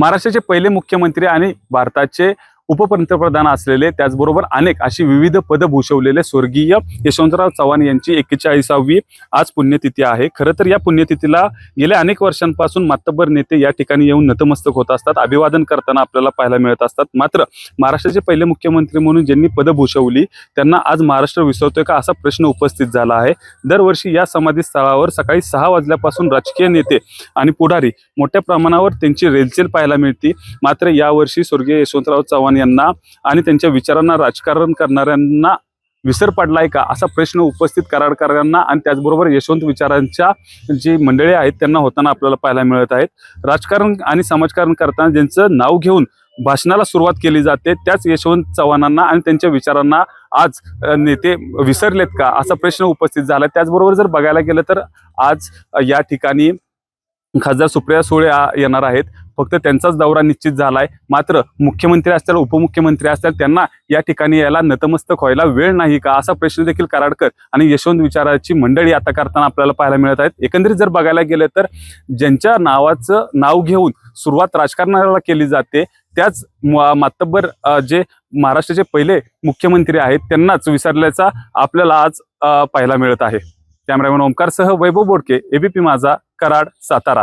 महाराष्ट्राचे पहिले मुख्यमंत्री आणि भारताचे उपपंतप्रधान असलेले त्याचबरोबर अनेक अशी विविध पद भूषवलेले स्वर्गीय यशवंतराव चव्हाण यांची एक्केचाळीसावी आज पुण्यतिथी आहे. खरं तर या पुण्यतिथीला गेल्या अनेक वर्षांपासून मातब्बर नेते या ठिकाणी येऊन नतमस्तक होत असतात. अभिवादन करताना आपल्याला पाहायला मिळत असतात. मात्र महाराष्ट्राचे पहिले मुख्यमंत्री म्हणून ज्यांनी पद भूषवली त्यांना आज महाराष्ट्र विसरतोय का असा प्रश्न उपस्थित झाला आहे. दरवर्षी या समाधी स्थळावर सकाळी सहा वाजल्यापासून राजकीय नेते आणि पुढारी मोठ्या प्रमाणावर त्यांची रेलचेल पाहायला मिळते. मात्र यावर्षी स्वर्गीय यशवंतराव चव्हाण यांना आणि त्यांच्या विचारांना राजकारण करणाऱ्यांना विसर पडलाय का असा प्रश्न उपस्थित कराडकरांना आणि त्याचबरोबर यशवंत विचारांच्या जी मंडळी आहेत त्यांना होताना आपल्याला पाहायला मिळत आहेत. राजकारण आणि समाजकारण करताना ज्यांचं नाव घेऊन भाषणाला सुरुवात केली जाते त्याच यशवंत चव्हाणांना आणि त्यांच्या विचारांना आज नेते विसरलेत का असा प्रश्न उपस्थित झाला. त्याचबरोबर जर बघायला गेलं तर आज या ठिकाणी खासदार सुप्रिया सुळे येणार आहेत. फक्त त्यांचाच दौरा निश्चित झालाय. मात्र मुख्यमंत्री असतील उपमुख्यमंत्री असतील त्यांना या ठिकाणी यायला नतमस्तक व्हायला वेळ नाही का? असा प्रश्न देखील कराडकर आणि यशवंत विचाराची मंडळी आता करताना आपल्याला पाहायला मिळत आहेत. एकंदरीत जर बघायला गेलं तर ज्यांच्या नावाचं नाव घेऊन सुरुवात राजकारणाला केली जाते त्याच मातब्बर जे महाराष्ट्राचे पहिले मुख्यमंत्री आहेत त्यांनाच विसरल्याचा आपल्याला आज पाहायला मिळत आहे. कॅमेरामॅन ओमकारसह वैभव बोडके एबीपी माझा कराड सातारा.